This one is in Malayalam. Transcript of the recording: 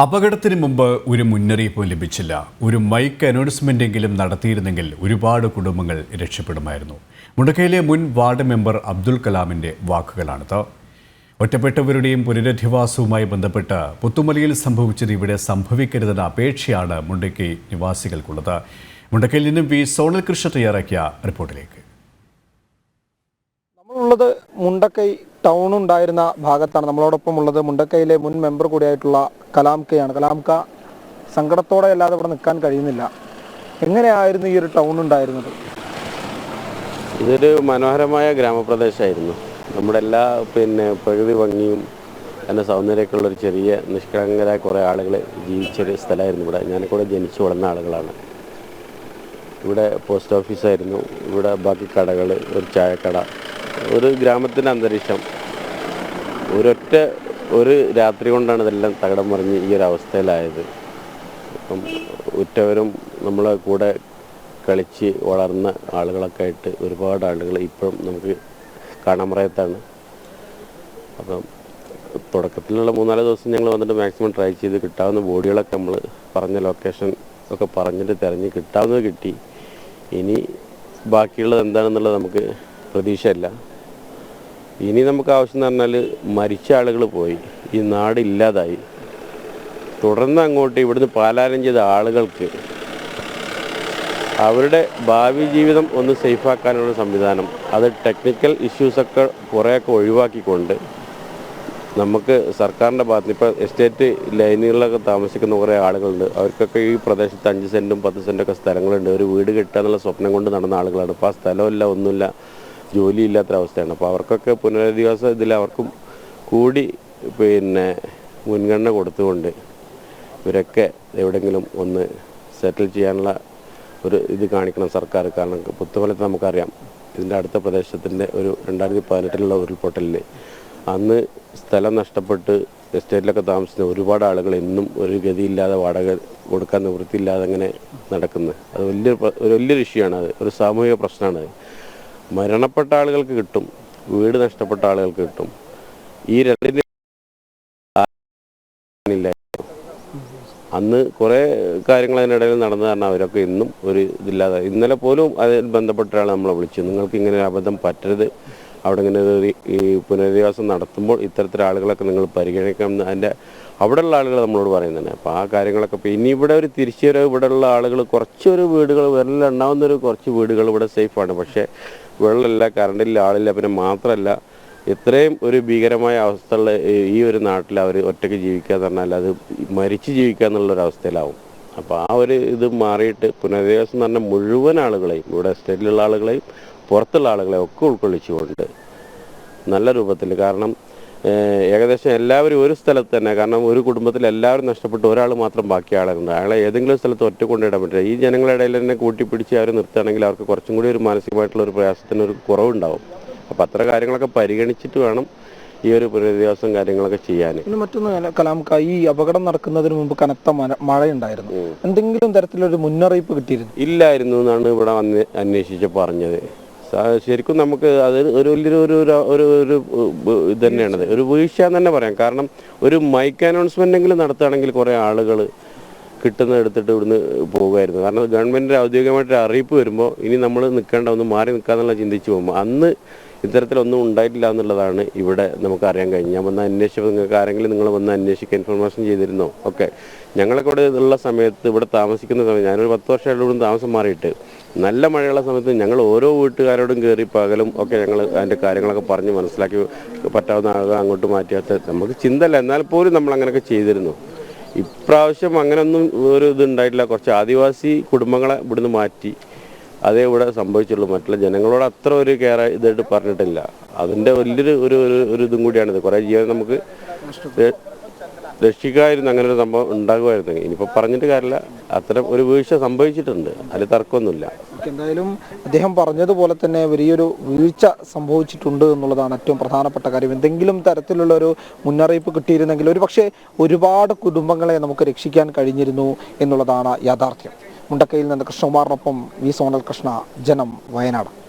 അപകടത്തിന് മുമ്പ് ഒരു മുന്നറിയിപ്പും ലഭിച്ചില്ല. ഒരു മൈക്ക് അനൗൺസ്മെന്റ് എങ്കിലും നടത്തിയിരുന്നെങ്കിൽ ഒരുപാട് കുടുംബങ്ങൾ രക്ഷപ്പെടുമായിരുന്നു. മുണ്ടക്കയിലെ മുൻ വാർഡ് മെമ്പർ അബ്ദുൽ കലാമിന്റെ വാക്കുകളാണിത്. ഒറ്റപ്പെട്ടവരുടെയും പുനരധിവാസവുമായി ബന്ധപ്പെട്ട് പുത്തുമലയിൽ സംഭവിച്ചത് ഇവിടെ സംഭവിക്കരുതെന്ന അപേക്ഷയാണ് മുണ്ടക്കൈ നിവാസികൾക്കുള്ളത്. മുണ്ടക്കയിൽ നിന്നും വി സോണൽ കൃഷ്ണ തയ്യാറാക്കിയ റിപ്പോർട്ടിലേക്ക്. നമ്മളുള്ളത് മുണ്ടക്കൈ ടൗൺ ഉണ്ടായിരുന്ന ഭാഗത്താണ്. നമ്മളോടൊപ്പം ഉള്ളത് മുണ്ടക്കയിലെ മുൻ മെമ്പർ കൂടിയായിട്ടുള്ള കലാംകയാണ് കലാംക കലാം സങ്കടത്തോടെ അല്ലാതെ ഇവിടെ നിൽക്കാൻ കഴിയുന്നില്ല. എങ്ങനെയായിരുന്നു ഈ ഒരു ടൗൺ ഉണ്ടായിരുന്നത്? ഇതൊരു മനോഹരമായ ഗ്രാമപ്രദേശമായിരുന്നു. നമ്മുടെ എല്ലാ പിന്നെ പ്രകൃതി ഭംഗിയും എന്റെ സൗന്ദര്യമൊക്കെ ഉള്ളൊരു ചെറിയ നിഷ്കളങ്കരായ കുറേ ആളുകൾ ജീവിച്ചൊരു സ്ഥലമായിരുന്നു ഇവിടെ. ഞാനിവിടെ ജനിച്ചു വളർന്ന ആളുകളാണ്. ഇവിടെ പോസ്റ്റ് ഓഫീസായിരുന്നു. ഇവിടെ ബാക്കി കടകൾ ഒരു ചായക്കട ഒരു ഗ്രാമത്തിന്റെ അന്തരീക്ഷം. ഒരൊറ്റ ഒരു രാത്രി കൊണ്ടാണ് ഇതെല്ലാം തകടം മറിഞ്ഞ് ഈ ഒരു അവസ്ഥയിലായത്. അപ്പം ഉറ്റവരും നമ്മളെ കൂടെ കളിച്ച് വളർന്ന ആളുകളൊക്കെ ആയിട്ട് ഒരുപാട് ആളുകൾ ഇപ്പോഴും നമുക്ക് കാണാമറയത്താണ് അപ്പം തുടക്കത്തിലുള്ള മൂന്നാൽ ദിവസം ഞങ്ങൾ വന്നിട്ട് മാക്സിമം ട്രൈ ചെയ്ത് കിട്ടാവുന്ന ബോഡികളൊക്കെ നമ്മൾ പറഞ്ഞ ലൊക്കേഷൻ ഒക്കെ പറഞ്ഞിട്ട് തിരഞ്ഞ് കിട്ടാവുന്നത് കിട്ടി. ഇനി ബാക്കിയുള്ളത് എന്താണെന്നുള്ളത് നമുക്ക് പ്രതീക്ഷയില്ല. ഇനി നമുക്ക് ആവശ്യം എന്ന് പറഞ്ഞാൽ മരിച്ച ആളുകൾ പോയി. ഈ നാട് ഇല്ലാതായി. തുടർന്ന് അങ്ങോട്ട് ഇവിടുന്ന് പാലായനം ചെയ്ത ആളുകൾക്ക് അവരുടെ ഭാവി ജീവിതം ഒന്ന് സേഫാക്കാനുള്ള സംവിധാനം അത് ടെക്നിക്കൽ ഇഷ്യൂസൊക്കെ കുറേയൊക്കെ ഒഴിവാക്കിക്കൊണ്ട് നമുക്ക് സർക്കാരിന്റെ ഭാഗത്ത് ഇപ്പോൾ എസ്റ്റേറ്റ് ലൈനുകളിലൊക്കെ താമസിക്കുന്ന കുറേ ആളുകളുണ്ട്. അവർക്കൊക്കെ ഈ പ്രദേശത്ത് അഞ്ച് സെന്റും പത്ത് സെന്റൊക്കെ സ്ഥലങ്ങളുണ്ട്. ഒരു വീട് കിട്ടുക എന്നുള്ള സ്വപ്നം കൊണ്ട് നടന്ന ആളുകളാണ്. ഇപ്പോൾ ആ സ്ഥലമില്ല ഒന്നുമില്ല. ജോലിയില്ലാത്തൊരവസ്ഥയാണ്. അപ്പോൾ അവർക്കൊക്കെ പുനരധിവാസ ഇതിൽ അവർക്കും കൂടി പിന്നെ മുൻഗണന കൊടുത്തുകൊണ്ട് ഇവരൊക്കെ എവിടെയെങ്കിലും ഒന്ന് സെറ്റിൽ ചെയ്യാനുള്ള ഒരു ഇത് കാണിക്കണം സർക്കാർ. കാരണം പുത്തുമലത്ത് നമുക്കറിയാം ഇതിന്റെ അടുത്ത പ്രദേശത്തിന്റെ ഒരു രണ്ടായിരത്തി പതിനെട്ടിലുള്ള ഉരുൾപൊട്ടലിൽ അന്ന് സ്ഥലം നഷ്ടപ്പെട്ട് എസ്റ്റേറ്റിലൊക്കെ താമസിക്കുന്ന ഒരുപാട് ആളുകൾ ഇന്നും ഒരു ഗതിയില്ലാതെ വാടക കൊടുക്കാൻ നിവൃത്തിയില്ലാതെ അങ്ങനെ നടക്കുന്നത് അത് വലിയൊരു ഒരു വലിയൊരു ഇഷ്യൂ ആണ് അത്. ഒരു സാമൂഹിക പ്രശ്നമാണ് മരണപ്പെട്ട ആളുകൾക്ക് കിട്ടും വീട് നഷ്ടപ്പെട്ട ആളുകൾക്ക് കിട്ടും. ഈ രണ്ടിന് അന്ന് കുറേ കാര്യങ്ങൾ അതിനിടയിൽ നടന്നു കാരണം അവരൊക്കെ ഇന്നും ഒരു ഇതില്ലാതെ ഇന്നലെ പോലും അതിൽ ബന്ധപ്പെട്ട ഒരാൾ നമ്മളെ വിളിച്ചു. നിങ്ങൾക്ക് ഇങ്ങനെ ഒരു അബദ്ധം പറ്റരുത്. അവിടെ ഇങ്ങനെ ഒരു ഈ പുനരധിവാസം നടത്തുമ്പോൾ ഇത്തരത്തിലെ ആളുകളൊക്കെ നിങ്ങൾ പരിഗണിക്കണം എന്ന് അതിന്റെ അവിടെയുള്ള ആളുകൾ നമ്മളോട് പറയുന്നുണ്ട് അപ്പോൾ ആ കാര്യങ്ങളൊക്കെ ഇപ്പോൾ ഇനി ഇവിടെ ഒരു തിരിച്ചു വരവ് ഇവിടെയുള്ള ആളുകൾ കുറച്ചൊരു വീടുകൾ വരലുണ്ടാവുന്നൊരു കുറച്ച് വീടുകൾ ഇവിടെ സേഫാണ് പക്ഷേ വെള്ളമില്ല കറണ്ടില്ല ആളില്ല പിന്നെ മാത്രമല്ല ഇത്രയും ഒരു ഭീകരമായ അവസ്ഥയുള്ള ഈ- ഒരു നാട്ടിൽ അവർ ഒറ്റയ്ക്ക് ജീവിക്കുക എന്ന് പറഞ്ഞാൽ അത് മരിച്ച് ജീവിക്കുക എന്നുള്ള ഒരു അവസ്ഥയിലാവും. അപ്പോൾ ആ ഒരു ഇത് മാറിയിട്ട് പുനരധിവാസം എന്ന് പറഞ്ഞാൽ മുഴുവൻ ആളുകളെയും ഇവിടെ എസ്റ്റേറ്റിലുള്ള ആളുകളെയും പുറത്തുള്ള ആളുകളെയും ഒക്കെ ഉൾക്കൊള്ളിച്ചുകൊണ്ട് നല്ല രൂപത്തിൽ കാരണം ഏകദേശം എല്ലാവരും ഒരു സ്ഥലത്ത് തന്നെ കാരണം ഒരു കുടുംബത്തിൽ എല്ലാവരും നഷ്ടപ്പെട്ട് ഒരാൾ മാത്രം ബാക്കി ആളുണ്ട് അയാളെ ഏതെങ്കിലും സ്ഥലത്ത് ഒറ്റ കൊണ്ടിടാൻ പറ്റില്ല. ഈ ജനങ്ങളുടെ ഇടയിൽ തന്നെ കൂട്ടിപ്പിടിച്ച് അവർ നിർത്തുകയാണെങ്കിൽ അവർക്ക് കുറച്ചും കൂടി ഒരു മാനസികമായിട്ടുള്ള ഒരു പ്രയാസത്തിന് ഒരു കുറവുണ്ടാവും. അപ്പോൾ അത്ര കാര്യങ്ങളൊക്കെ പരിഗണിച്ചിട്ട് വേണം ഈ ഒരു പുനരധിവാസം കാര്യങ്ങളൊക്കെ ചെയ്യാൻ പിന്നെ മറ്റൊന്ന് കല- കലാം ഈ അപകടം നടക്കുന്നതിന് മുമ്പ് കനത്ത മഴ ഉണ്ടായിരുന്നു എന്തെങ്കിലും തരത്തിലൊരു മുന്നറിയിപ്പ് കിട്ടിയിരുന്നു? ഇല്ലായിരുന്നു എന്നാണ് ഇവിടെ വന്ന് അന്വേഷിച്ച് പറഞ്ഞത്. ശരിക്കും നമുക്ക് അത് ഒരു വലിയൊരു ഒരു ഒരു- ഒരു ഇത് തന്നെയാണത് ഒരു വീഴ്ച തന്നെ പറയാം. കാരണം ഒരു മൈക്ക് അനൗൺസ്മെന്റ് എങ്കിലും നടത്തുകയാണെങ്കിൽ കുറേ ആളുകൾ കിട്ടുന്ന എടുത്തിട്ട് ഇവിടുന്ന് പോകുമായിരുന്നു. കാരണം ഗവൺമെന്റിന്റെ ഔദ്യോഗികമായിട്ട് അറിയിപ്പ് വരുമ്പോൾ ഇനി നമ്മൾ നിൽക്കേണ്ട ഒന്ന് മാറി നിൽക്കാന്നുള്ള ചിന്തിച്ച് പോകുമ്പോൾ അന്ന് ഇത്തരത്തിലൊന്നും ഉണ്ടായിട്ടില്ല എന്നുള്ളതാണ് ഇവിടെ നമുക്ക് അറിയാൻ കഴിഞ്ഞു ഞാൻ വന്ന് അന്വേഷിച്ചപ്പോൾ നിങ്ങൾക്ക് ആരെങ്കിലും നിങ്ങൾ വന്ന് അന്വേഷിക്കുക ഇൻഫർമേഷൻ ചെയ്തിരുന്നോ? ഓക്കെ ഞങ്ങളൊക്കെ ഇവിടെ ഉള്ള സമയത്ത് ഇവിടെ താമസിക്കുന്ന സമയത്ത് ഞാനൊരു പത്ത് വർഷമായിട്ട് ഇവിടെ താമസം മാറിയിട്ട് നല്ല മഴയുള്ള സമയത്ത് ഞങ്ങൾ ഓരോ വീട്ടുകാരോടും കയറി പകലും ഒക്കെ ഞങ്ങൾ അതിന്റെ കാര്യങ്ങളൊക്കെ പറഞ്ഞ് മനസ്സിലാക്കി പറ്റാവുന്ന ആളുകൾ അങ്ങോട്ട് മാറ്റിയാത്ത നമുക്ക് ചിന്തല്ല എന്നാൽ പോലും നമ്മൾ അങ്ങനെയൊക്കെ ചെയ്തിരുന്നു. ഇപ്രാവശ്യം അങ്ങനെയൊന്നും ഒരു ഇത് ഉണ്ടായിട്ടില്ല. കുറച്ച് ആദിവാസി കുടുംബങ്ങളെ ഇവിടുന്ന് മാറ്റി. അതേ ഇവിടെ സംഭവിച്ചുള്ളൂ. മറ്റുള്ള ജനങ്ങളോട് അത്ര ഒരു കെയർ ഇതായിട്ട് പറഞ്ഞിട്ടില്ല. അതിന്റെ വലിയൊരു ഒരു ഒരു- ഇതും കൂടിയാണിത്. കുറേ ജീവൻ നമുക്ക് രക്ഷിക്കായിരുന്നു അങ്ങനെ ഒരു സംഭവം ഉണ്ടാകുമായിരുന്നു ഇനിയിപ്പോൾ പറഞ്ഞിട്ട് കാര്യമില്ല. അത്തരം ഒരു വീഴ്ച സംഭവിച്ചിട്ടുണ്ട്. അതിൽ തർക്കമൊന്നുമില്ല. എന്തായാലും അദ്ദേഹം പറഞ്ഞതുപോലെ തന്നെ വലിയൊരു വീഴ്ച സംഭവിച്ചിട്ടുണ്ട് എന്നുള്ളതാണ് ഏറ്റവും പ്രധാനപ്പെട്ട കാര്യം. എന്തെങ്കിലും തരത്തിലുള്ള ഒരു മുന്നറിയിപ്പ് കിട്ടിയിരുന്നെങ്കിൽ ഒരു പക്ഷേ ഒരുപാട് കുടുംബങ്ങളെ നമുക്ക് രക്ഷിക്കാൻ കഴിഞ്ഞിരുന്നു എന്നുള്ളതാണ് യാഥാർത്ഥ്യം. മുണ്ടക്കയിൽ നിന്ന് കൃഷ്ണകുമാറിനൊപ്പം വി സോണൽ കൃഷ്ണ ജനം വയനാട്.